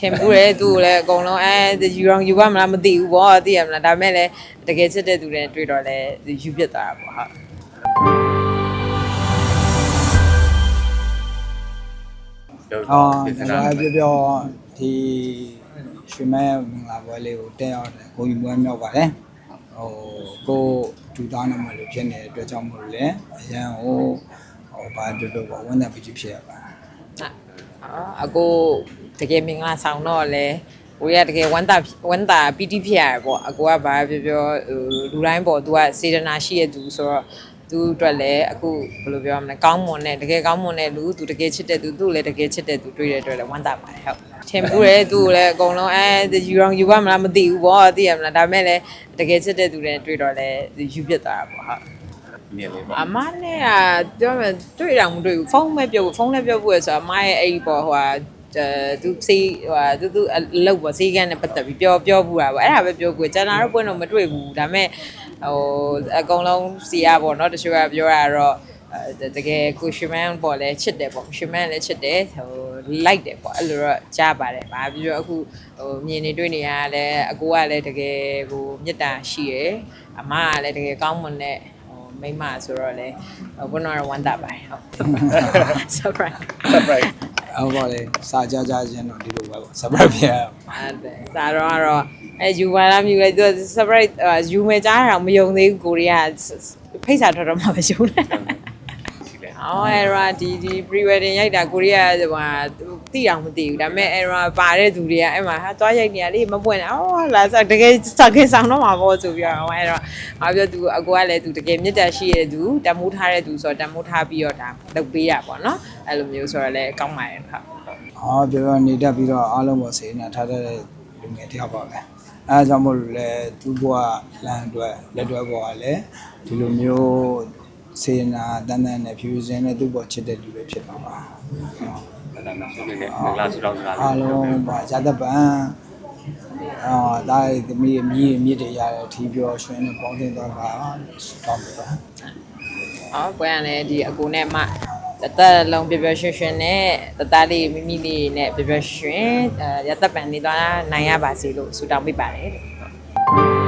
ထင်ဘူးတယ်သူ့ကိုလည်းအကုန်လုံးအဲယူအောင်ယူပါမလားမသိဘူးပေါ့သိရမလားဒါပေမဲ့လည်းတကယ်ချစ်တဲ့သူတွေတွေ့တော့လည်းယူပြစ်သွားတာပေါ့ဟုတ်ပြောအော်ပြဿဒါနာပြောပြောဒီရွှေမဲမင်္ဂလာပွဲလေးကိုတက်ရောက်တယ်ကိုကြီးပွဲမြောက်ပါတယ်ဟိုကိုဒူသားနာမလို့ဖြစ်နေတဲ့အတွက်ကြောင့်မို့လို့လေအရန်ဟိုဟိုဘာပြောပြောပေါ့ဝန်ထမ်းပကြီးဖြစ်ရပါအော် အကိုတကယ်မင်္ဂလာဆောင်တော့လေကိုရတကယ်ဝမ်းတာဝမ်းတာပီတိဖြစ်ရတယ်ပေါ့အကိုကဘာပြောပြောဟိုလူတိုင်းပေါ့ तू ကစေတနာရှိရသူဆိုတော့သူအတွက်လည်းအခုဘယ်လိုပြောရမလဲကောင်းမွန်တဲ့တကယ်ကောင်းမွန်တဲ့လူသူတကယ်ချစ်တဲ့သူသူ့လည်းတကယ်ချစ်တဲ့သူတွေ့တဲ့အတွက်လည်းဝမ်းသာပါတယ်ဟုတ်ထင်ဘူးတယ်သူ့ကိုလည်းအကုန်လုံးအဲယူအောင်ယူပါမလားမသိဘူးပေါ့သိရမလားဒါပေမဲ့လည်းတကယ်ချစ်တဲ့သူတွေတွေ့တော့လည်းယူပြစ်သွားတာပေါ့ဟုတ် မြင်လေးပေါ့အမနဲ့ကပြောမယ်တွေ့တာမတွေ့ဘူးဖုန်းပဲပြောဘူးဖုန်းလည်းပြောဘူးဆိုတော့အမရဲ့အဲ့ဒီပေါ့ဟိုဟာအဲသူစေးဟိုဟာသူသူအလုပ်ပေါ့စေးကန်းနဲ့ပတ်သက်ပြီးပြောပြောဘူးတာပေါ့အဲ့ဒါပဲပြောကိုကျန်တာတော့ပွင့်တော့မတွေ့ဘူးဒါပေမဲ့ဟိုအကုန်လုံးစီရပေါ့နော်တချို့ကပြောရတော့အဲတကယ်ကိုရှမန်ပေါ့လဲချစ်တယ်ပေါ့ရှမန်လည်းချစ်တယ်ဟိုလိုက်တယ်ပေါ့အဲ့လိုတော့ကြားပါတယ်ဗာပြီးတော့အခုဟိုမြင်နေတွေ့နေရလဲအကိုကလည်းတကယ်ဟိုမေတ္တာရှိရယ်အမကလည်းတကယ်ကောင်းမွန်တဲ့ဟို မိန်းမဆိုတော့လေဟိုဘုန်းတော်ကဝမ်းသာပါတယ်ဟုတ် surprise surprise အော်ပါလေစာကြကြချင်းတော့ဒီလိုပဲပေါ့ surprise ဖြစ်ရအောင်အဲ့ဒါစာတော့ကတော့အဲယူပါလားမြူလိုက်သူ surprise ယူမယ်ကြားတာမယုံသေးဘူးကိုရီးယားဖိတ်စာထွက်တော့မှပဲယုံတယ်ရှိတယ် အော်အဲ့တော့ဒီဒီ pre wedding ရိုက်တာကိုရီးယားဟိုဟာတိတောင်မသိဘူးဒါပေမဲ့အဲ့တော့ပါတဲ့သူတွေကအဲ့မှာဟာသွားရိုက်နေရလေမပွင့်အော်လာစားတကယ်စကေဆောင်တော့မှာပေါ့ဆိုပြီးတော့အဲ့တော့ငါပြောသူအကိုကလည်းသူတကယ်မြတ်တာရှိရတဲ့သူတမိုးထားတဲ့သူဆိုတော့တမိုးထားပြီးတော့ဒါလုပ်ပေးတာပေါ့နော်အဲ့လိုမျိုးဆိုတော့လည်းကောင်းပါတယ်ဟုတ်အော်ပြောပြောနေတတ်ပြီးတော့အားလုံးပေါ်စေနာထားတဲ့လူငယ်တယောက်ပါပဲအဲဒါကြောင့်မို့လို့လေသူ့ဘဝလမ်းအတွက်လက်တွဲပေါ်ကလည်းဒီလိုမျိုး စေနာတန်တန်နဲ့ဖြူစင်းနဲ့သူ့ပေါ်ချစ်တဲ့လူတွေဖြစ်တော့ပါဟုတ်အဲ့ဒါနောက်ဆုံးလေးနဲ့မင်္ဂလာဆုတောင်းစကားလေးအားလုံးပါဇာတပံအာဒါသမီးမြည်မြစ်တွေရတဲ့ထီးပြောရွှင်နဲ့ပေါင်းတင်တော့ပါတောင်းပါအော်ပွဲရလည်းဒီအကူနဲ့မှတသက်လုံးပြပြရွှင်ရွှင်နဲ့တသားလေးမိမိလေးနဲ့ပြပြရွှင်အဲရသက်ပံနေသွားနိုင်ရပါစေလို့ဆုတောင်းပေးပါတယ်လို့